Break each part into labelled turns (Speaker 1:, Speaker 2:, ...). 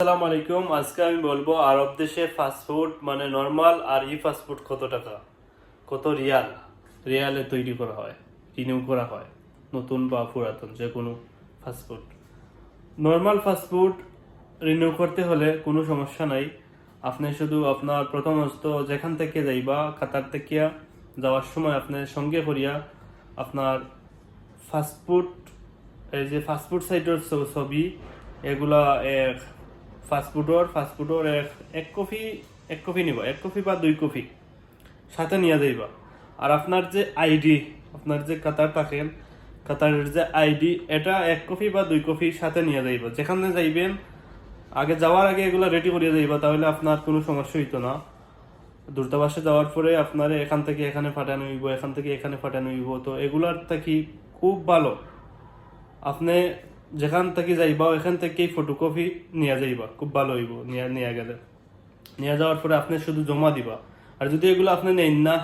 Speaker 1: আসসালামু আলাইকুম। আজকে আমি বলব, আরব দেশে ফাস্টফুড মানে নর্মাল আর ই ফাস্টফুড কত টাকা? কত রিয়াল? রিয়ালে তৈরি করা হয় রিনিউ করা হয়, নতুন বা পুরাতন যে কোনো ফাস্টফুড নর্মাল ফাস্টফুড রিনিউ করতে হলে কোনো সমস্যা নাই। আপনি শুধু আপনার প্রথমত যেখান থেকে যাইবা, কাতার থেকে যাওয়ার সময় আপনার সঙ্গে করিয়া আপনার ফাস্টফুড এই যে ফাস্টফুড সাইটের ছবি, এগুলা ফাস্টফুডর ফাস্টফুডর এক এক কপি এক কপি নিবা, এক কপি বা দুই কপি সাথে নিয়ে যাইবা। আর আপনার যে আইডি আপনার যে কাতার থাকেন কাতারের যে আইডি এটা এক কপি বা দুই কপি সাথে নিয়ে যাইবা। যেখানে যাইবেন, আগে যাওয়ার আগে এগুলা রেডি করিয়ে যাইবা, তাহলে আপনার কোনো সমস্যা হইতো না। দূরতাবাসে যাওয়ার পরে আপনার এখান থেকে এখানে ফাটানো হইব, এখান থেকে এখানে ফাটানো হইব। তো এগুলার থাকি খুব ভালো। আপনি যেখান থেকে যাইবা এখান থেকেই ফটোকপি নিয়ে যাইবা, খুব ভালো হইব, নিয়ে নিয়ে গেলে। নিয়ে যাওয়ার পরে আপনি শুধু জমা দিবা। আর যদি এগুলো আপনি নেন না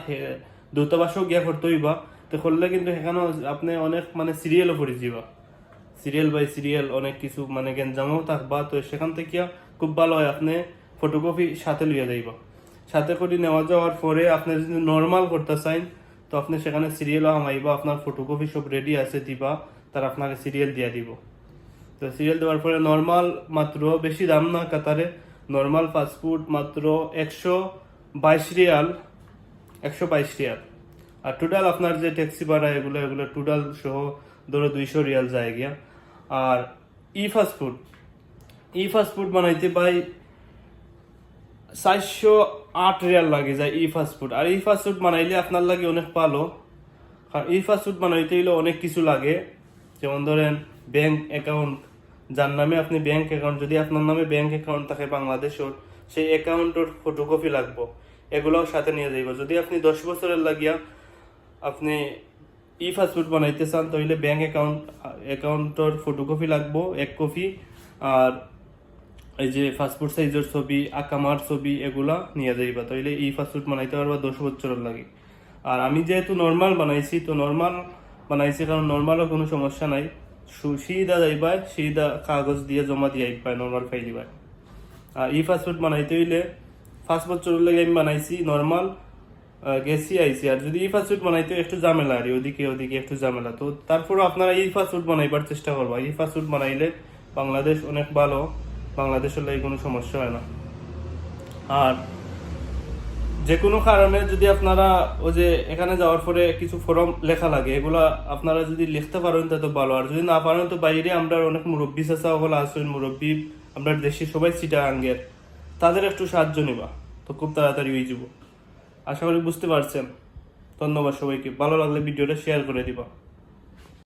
Speaker 1: দূতাবাসও গিয়া করতে হইবা, তো করলে কিন্তু সেখানেও আপনি অনেক মানে সিরিয়ালও পড়ে যাবা সিরিয়াল বাই সিরিয়াল অনেক কিছু মানে গেঞ্জামও থাকবা, তো সেখান থেকে খুব ভালো হয় আপনি ফটোকপি সাথে লইয়া যাইবা। সাথে করে নেওয়া যাওয়ার পরে আপনি যদি নর্মাল করতে চান, তো আপনি সেখানে সিরিয়ালও আমাইবা আপনার ফটোকপি সব রেডি আছে দিবা, তার আপনাকে সিরিয়াল দিয়া দিব। তো সিরিয়াল দেওয়ার পরে নর্মাল মাত্র বেশি দাম না কাতারে নর্মাল ফাস্টফুড মাত্র একশো বাইশ রিয়াল, একশো বাইশ রিয়াল। আর টোটাল আপনার যে ট্যাক্সি ভাড়া, এগুলো এগুলো টোটাল সহ ধরো দুইশো রিয়াল যায় গিয়া। আর ই ফাস্টফুড ই ফাস্টফুড বানাইতে ভাই চারশো আট রিয়াল লাগে যায় ই ফাস্টফুড আর ই ফাস্টফুড বানাইলে আপনার লাগে অনেক ভালো। কারণ ই ফাস্টফুড বানাইতে হইলে অনেক কিছু লাগে। যেমন ধরেন ব্যাংক অ্যাকাউন্ট যার নামে আপনি ব্যাংক অ্যাকাউন্ট যদি আপনার নামে ব্যাংক অ্যাকাউন্ট থাকে বাংলাদেশের সেই অ্যাকাউন্টের ফটোকপি লাগবো। এগুলোও সাথে নিয়ে যাইব। যদি আপনি দশ বছরের লাগিয়া আপনি ই ফাস্টফুড বানাইতে চান, তাহলে ব্যাংক অ্যাকাউন্ট অ্যাকাউন্টের ফটোকপি লাগবো, এক কপি আর এই যে ফাস্টফুড সাইজের ছবি আকামার ছবি, এগুলা নিয়ে যাইবা। তাইলে ই ফাস্টফুড বানাইতে পারবা দশ বছরের লাগে। আর আমি যেহেতু নর্মাল বানাইছি, তো নর্মাল বানাইছি, কারণ নর্মালও কোনো সমস্যা নাই। সিধা যাইবা সিধা কাগজ দিয়ে জমা দিয়ে আইবা নর্মাল ফাইল দিবা আর ই ফাস্টফুড বানাইতে হইলে পাঁচ বছরের লাগে আমি বানাইছি নর্মাল গেছি, আইছি। আর যদি ই ফাস্টফুড বানাইতে একটু ঝামেলা, আর ওদিকে ওদিকে একটু ঝামেলা। তো তারপরে আপনারা ই ফাস্টফুড বানাইবার চেষ্টা করবা। ই ফাস্টফুড বানাইলে বাংলাদেশ অনেক ভালো, বাংলাদেশের লাগে কোনো সমস্যা হয় না। আর যে কোনো কারণে যদি আপনারা ওই যে এখানে যাওয়ার পরে কিছু ফর্ম লেখা লাগে, এগুলা আপনারা যদি লিখতে পারেন তো ভালো। আর যদি না পারেন তো বাইরে আমরা অনেক মুরব্বী চাচা ওগুলো আছেন, মুরব্বী আমরা দেশি সবাই সিটা আঙ্গের তাদের একটু সাহায্য নিবা। তো খুব তাড়াতাড়ি হয়ে যাব। আশা করি বুঝতে পারছেন। ধন্যবাদ সবাইকে। ভালো লাগলে ভিডিওটা শেয়ার করে দিবা।